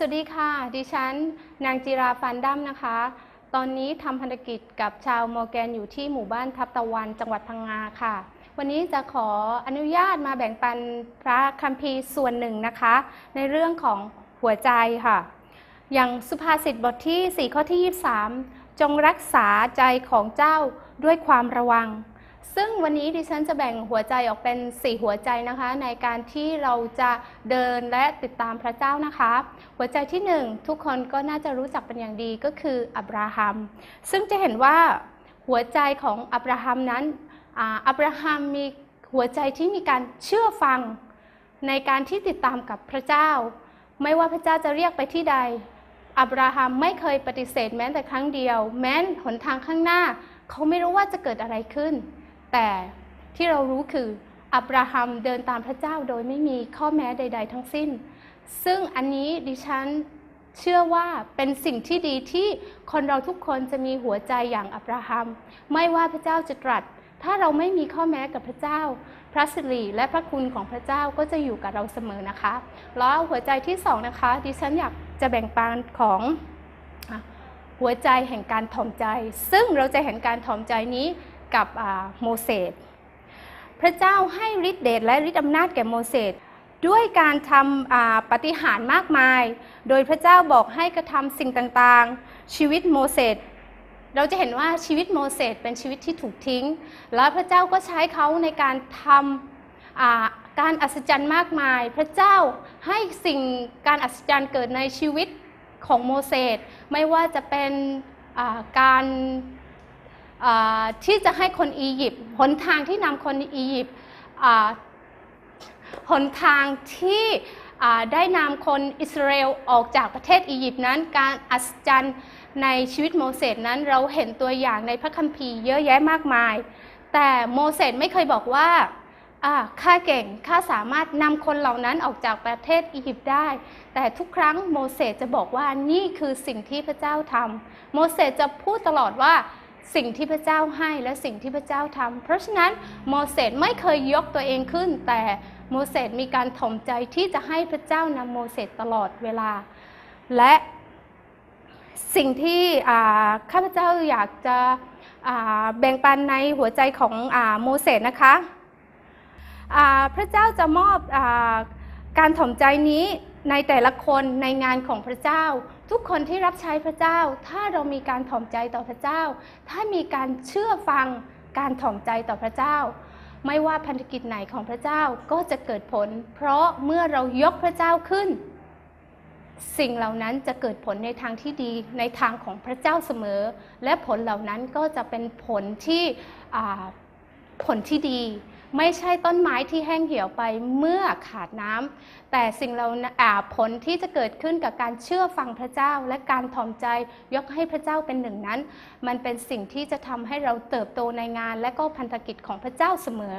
สวัสดีค่ะ ดิฉัน นางจิราฟันดัมนะคะ ตอนนี้ทำพันธกิจกับชาวมอร์แกนอยู่ที่หมู่บ้านทับตะวันจังหวัดพังงาค่ะ วันนี้จะขออนุญาตมาแบ่งปันพระคัมภีร์ส่วนหนึ่งนะคะ ในเรื่องของหัวใจค่ะ อย่างสุภาษิตบทที่ 4 ข้อที่ 23 จงรักษาใจของเจ้าด้วยความระวัง ซึ่งวันนี้ดิฉันจะแบ่งหัวใจออกเป็น 4 หัวใจนะคะ ในการที่เราจะเดินและติดตามพระเจ้านะคะ หัวใจที่ 1 ทุกคนก็น่าจะรู้จักเป็นอย่างดีก็คืออับราฮัม ซึ่งจะเห็นว่าหัวใจของอับราฮัมนั้นอับราฮัมมีหัวใจที่มีการเชื่อฟังในการที่ติดตามกับพระเจ้า ไม่ว่าพระเจ้าจะเรียกไปที่ใด อับราฮัมไม่เคยปฏิเสธแม้แต่ครั้งเดียว แม้นหนทางข้างหน้า เขาไม่รู้ว่าจะเกิดอะไรขึ้น แต่ที่เรารู้คืออับราฮัมเดินตามพระเจ้าโดยไม่มีข้อแม้ใด ๆ ทั้งสิ้น ซึ่งอันนี้ดิฉันเชื่อว่าเป็นสิ่งที่ดีที่คนเราทุกคนจะมีหัวใจอย่างอับราฮัม ไม่ว่าพระเจ้าจะตรัส ถ้าเราไม่มีข้อแม้กับพระเจ้า พระสิริและพระคุณของพระเจ้าก็จะอยู่กับเราเสมอนะคะ แล้วหัวใจที่สองนะคะ ดิฉันอยากจะแบ่งปันของหัวใจแห่งการถ่อมใจ ซึ่งเราจะเห็นการถ่อมใจนี้ กับโมเสสพระเจ้าให้ฤทธิเดชและฤทธิอำนาจแก่โมเสสด้วยการทำปฏิหารมากมาย โดยพระเจ้าบอกให้กระทำสิ่งต่างๆ ชีวิตโมเสสเราจะเห็นว่าชีวิตโมเสสเป็นชีวิตที่ถูกทิ้ง แล้วพระเจ้าก็ใช้เขาในการทำการอัศจรรย์มากมาย พระเจ้าให้สิ่งการอัศจรรย์เกิดในชีวิตของโมเสสไม่ว่าจะเป็นการ ที่จะให้คนอียิปต์หนทางที่นำคนอียิปต์หนทางที่ได้นำคนอิสราเอลออกจากประเทศอียิปต์นั้น การอัศจรรย์ในชีวิตโมเสสนั้นเราเห็นตัวอย่างในพระคัมภีร์เยอะแยะมากมาย แต่โมเสสไม่เคยบอกว่าข้าเก่งข้าสามารถนำคนเหล่านั้นออกจากประเทศอียิปต์ได้ แต่ทุกครั้งโมเสสจะบอกว่านี่คือสิ่งที่พระเจ้าทำโมเสสจะพูดตลอดว่า สิ่งที่พระเจ้าให้และสิ่งที่พระเจ้าทำเพราะฉะนั้นโมเสสไม่เคยยกตัวเองขึ้น แต่โมเสสมีการถ่อมใจที่จะให้พระเจ้านำโมเสสตลอดเวลา และสิ่งที่ข้าพเจ้าอยากจะแบ่งปันในหัวใจของอโมเสสนะคะพระเจ้าจะมอบอการถ่อมใจนี้ในแต่ละคนในงานของพระเจ้า ทุกคนที่รับใช้พระเจ้า ถ้าเรามีการถ่อมใจต่อพระเจ้า ถ้ามีการเชื่อฟังการถ่อมใจต่อพระเจ้า ไม่ว่าพันธกิจไหนของพระเจ้าก็จะเกิดผล เพราะเมื่อเรายกพระเจ้าขึ้น สิ่งเหล่านั้นจะเกิดผลในทางที่ดีในทางของพระเจ้าเสมอ และผลเหล่านั้นก็จะเป็นผลที่ผลที่ดี ไม่ใช่ต้นไม้ที่แห้งเหี่ยวไปเมื่อขาดน้ำแต่สิ่งเราอ่าผลที่จะเกิดขึ้นกับการเชื่อฟังพระเจ้า และการถ่อมใจยกให้พระเจ้าเป็นหนึ่งนั้น มันเป็นสิ่งที่จะทำให้เราเติบโตในงาน และก็พันธกิจของพระเจ้าเสมอ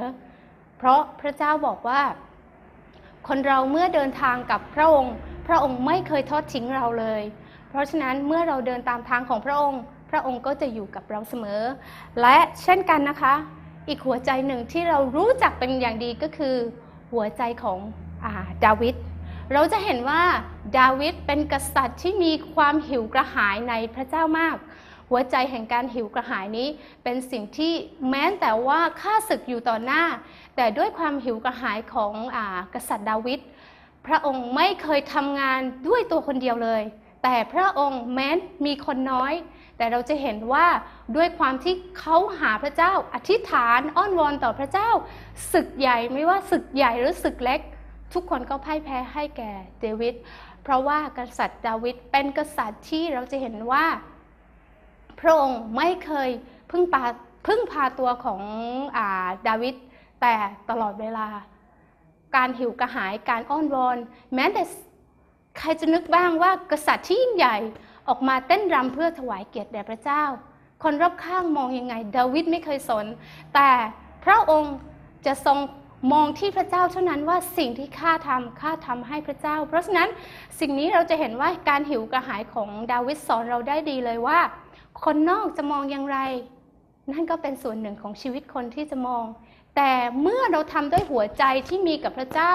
เพราะพระเจ้าบอกว่า คนเราเมื่อเดินทางกับพระองค์ พระองค์ไม่เคยทอดทิ้งเราเลย เพราะฉะนั้นเมื่อเราเดินตามทางของพระองค์ พระองค์ก็จะอยู่กับเราเสมอ และเช่นกันนะคะ อีกหัวใจหนึ่งที่เรารู้จักเป็นอย่างดีก็คือ หัวใจของอาดาวิดเราจะเห็นว่าดาวิดเป็นกษัตริย์ที่มีความหิวกระหายในพระเจ้ามาก หัวใจแห่งการหิวกระหายนี้ เป็นสิ่งที่แม้แต่ว่าข้าศึกอยู่ต่อหน้า แต่ด้วยความหิวกระหายของอกษัตริย์ดาวิดพระองค์ไม่เคยทำงานด้วยตัวคนเดียวเลย แต่พระองค์แม้มีคนน้อย แต่เราจะเห็นว่าด้วยความที่เขาหาพระเจ้า อธิษฐานอ้อนวอนต่อพระเจ้า ศึกใหญ่ไม่ว่าศึกใหญ่หรือศึกเล็ก ทุกคนก็พ่ายแพ้ให้แก่เดวิดเพราะว่ากษัตริย์ดาวิดเป็นกษัตริย์ที่เราจะเห็นว่า พระองค์ไม่เคยพึ่งพาพึ่งพาตัวของอาดาวิดแต่ตลอดเวลา การหิวกระหายการอ้อนวอน แม้แต่ ใครจะนึกบ้างว่ากษัตริย์ที่ยิ่งใหญ่ออกมาเต้นรำเพื่อถวายเกียรติแด่พระเจ้า คนรอบข้างมองยังไง ดาวิดไม่เคยสน แต่พระองค์จะทรงมองที่พระเจ้าเท่านั้นว่าสิ่งที่ข้าทำข้าทำให้พระเจ้า เพราะฉะนั้นสิ่งนี้เราจะเห็นว่าการหิวกระหายของดาวิดสอนเราได้ดีเลยว่า คนนอกจะมองอย่างไร นั่นก็เป็นส่วนหนึ่งของชีวิตคนที่จะมอง แต่เมื่อเราทำด้วยหัวใจที่มีกับพระเจ้า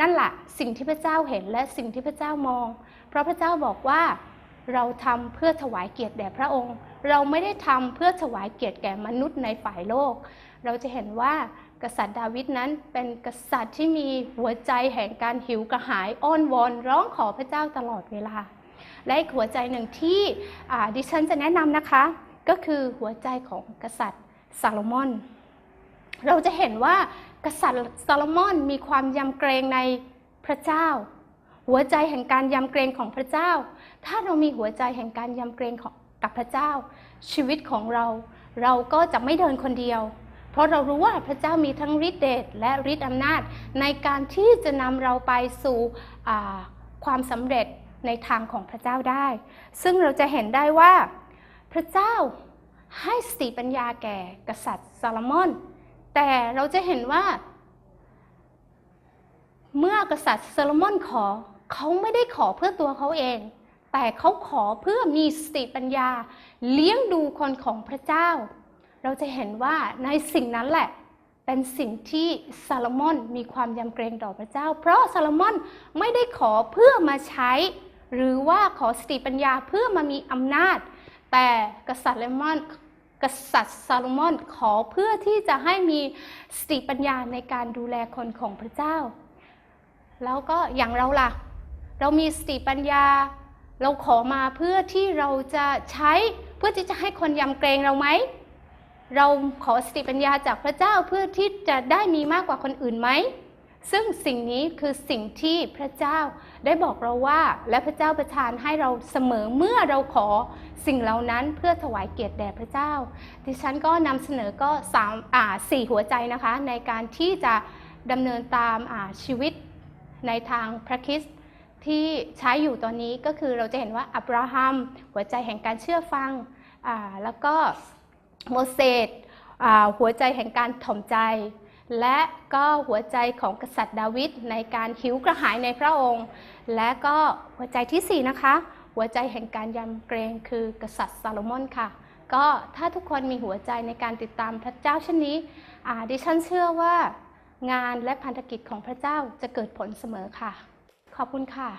นั่นแหละสิ่งที่พระเจ้าเห็นและสิ่งที่พระเจ้ามอง เพราะพระเจ้าบอกว่าเราทำเพื่อถวายเกียรติแด่พระองค์ เราไม่ได้ทำเพื่อถวายเกียรติแก่มนุษย์ในฝ่ายโลก เราจะเห็นว่ากษัตริย์ดาวิดนั้นเป็นกษัตริย์ที่มีหัวใจแห่งการหิวกระหายอ้อนวอนร้องขอพระเจ้าตลอดเวลา และอีกหัวใจหนึ่งที่ดิฉันจะแนะนำนะคะ ก็คือหัวใจของกษัตริย์ซาโลมอน เราจะเห็นว่า กษัตริย์ซาโลมอนมีความยำเกรงในพระเจ้า หัวใจแห่งการยำเกรงของพระเจ้า ถ้าเรามีหัวใจแห่งการยำเกรงของกับพระเจ้า ชีวิตของเรา เราก็จะไม่เดินคนเดียว เพราะเรารู้ว่าพระเจ้ามีทั้งฤทธิเดชและฤทธิอำนาจ ในการที่จะนำเราไปสู่ความสำเร็จในทางของพระเจ้าได้ ซึ่งเราจะเห็นได้ว่า พระเจ้าให้สติปัญญาแก่กษัตริย์ซาโลมอน แต่เราจะเห็นว่า เมื่อกษัตริย์ซาโลมอนขอเขาไม่ได้ขอเพื่อตัวเขาเอง แต่เขาขอเพื่อมีสติปัญญา เลี้ยงดูคนของพระเจ้า เราจะเห็นว่าในสิ่งนั้นแหละ เป็นสิ่งที่ซาโลมอนมีความยำเกรงต่อพระเจ้า เพราะซาโลมอนไม่ได้ขอเพื่อมาใช้ หรือว่าขอสติปัญญาเพื่อมามีอำนาจ แต่กษัตริย์เลมอน กษัตริย์ซาโลมอนขอเพื่อที่จะให้มีสติปัญญาในการดูแลคนของพระเจ้า แล้วก็อย่างเราล่ะ เรามีสติปัญญา เราขอมาเพื่อที่เราจะใช้เพื่อที่จะให้คนยำเกรงเราไหม เราขอสติปัญญาจากพระเจ้าเพื่อที่จะได้มีมากกว่าคนอื่นไหม ซึ่งสิ่งนี้คือสิ่งที่พระเจ้าได้บอกเราว่า และพระเจ้าประทานให้เราเสมอเมื่อเราขอสิ่งเหล่านั้นเพื่อถวายเกียรติแด่พระเจ้า ดิฉันก็นำเสนอก็สามอ่าสี่หัวใจนะคะ ในการที่จะดำเนินตามอ่าชีวิตในทางพระคริสต์ที่ใช้อยู่ตอนนี้ก็คือเราจะเห็นว่าอับราฮัม หัวใจแห่งการเชื่อฟังอ่าแล้วก็โมเสสอ่าหัวใจแห่งการถ่อมใจ และก็หัวใจของกษัตริย์ดาวิดในการหิวกระหายในพระองค์ และก็หัวใจที่สี่นะคะ หัวใจแห่งการยำเกรงคือกษัตริย์ซาโลมอนค่ะ ก็ถ้าทุกคนมีหัวใจในการติดตามพระเจ้าเช่นนี้ดิฉันเชื่อว่างานและพันธกิจของพระเจ้าจะเกิดผลเสมอค่ะ ขอบคุณค่ะ